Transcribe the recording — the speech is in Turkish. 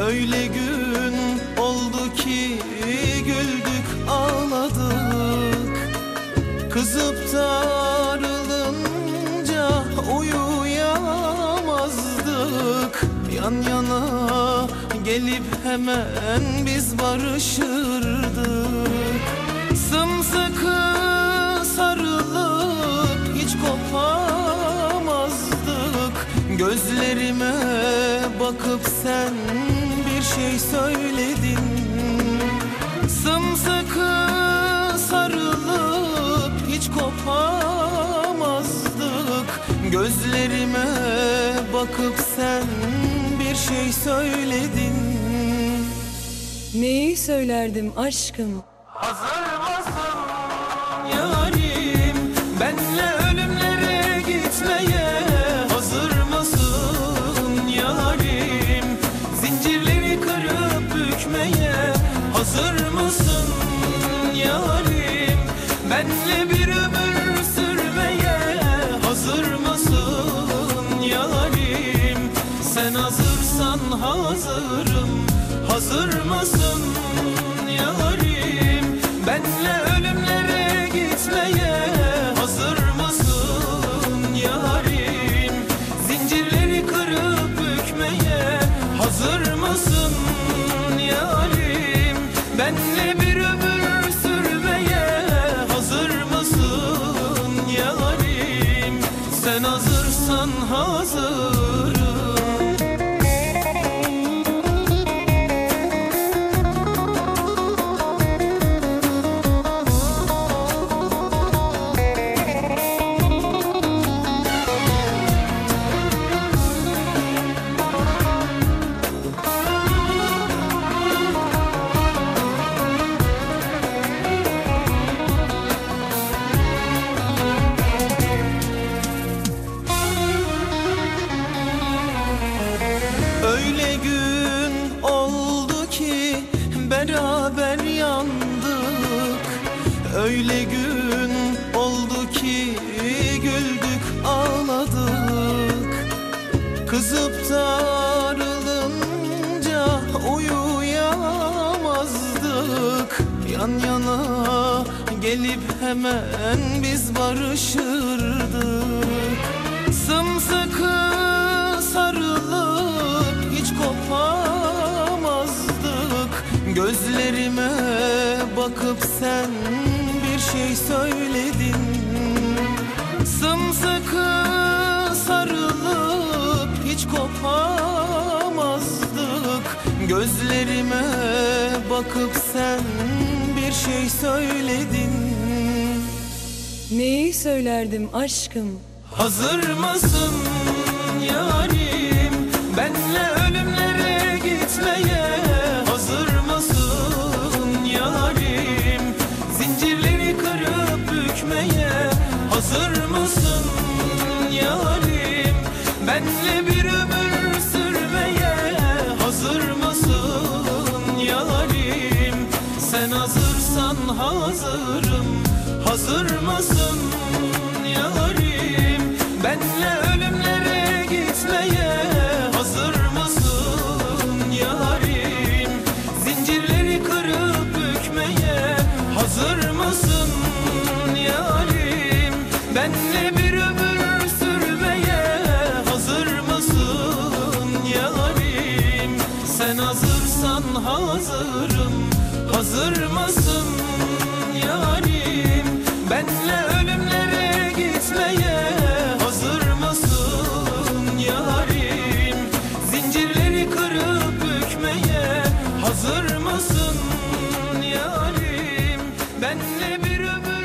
Öyle gün oldu ki güldük ağladık. Kızıp darılınca uyuyamazdık. Yan yana gelip hemen biz barışırdık. Sımsıkı sarılıp hiç kopamazdık. Gözlerime bakıp sen bir şey söyledin. Sımsıkı sarılıp hiç kopamazdık. Gözlerime bakıp sen bir şey söyledin. Neyi söylerdim aşkım? Hazır mısın? Yarim hazırım Hazır mısın yarim Benle ölümlere gitmeye Hazır mısın yarim Zincirleri kırıp bükmeye Hazır mısın yarim Benle Kızıp darılınca uyuyamazdık. Yan yana gelip hemen biz barışırdık. Sımsıkı sarılıp hiç kopamazdık. Gözlerime bakıp sen bir şey söyledin hiç kopamazdık. Gözlerime bakıp sen bir şey söyledin. Neyi söylerdim aşkım? Hazır mısın yarim hazırım. Hazır mısın yarim Benle ölümlere gitmeye Hazır mısın yarim Zincirleri kırıp bükmeye Hazır mısın yarim Benle bir ömür sürmeye Hazır mısın yarim Sen hazırsan hazırım. Hazır mısın hayalim Benle ölümlere gitmeye hazır mısın yarim? Zincirleri kırıp bükmeye hazır mısın yarim? Benle bir ömür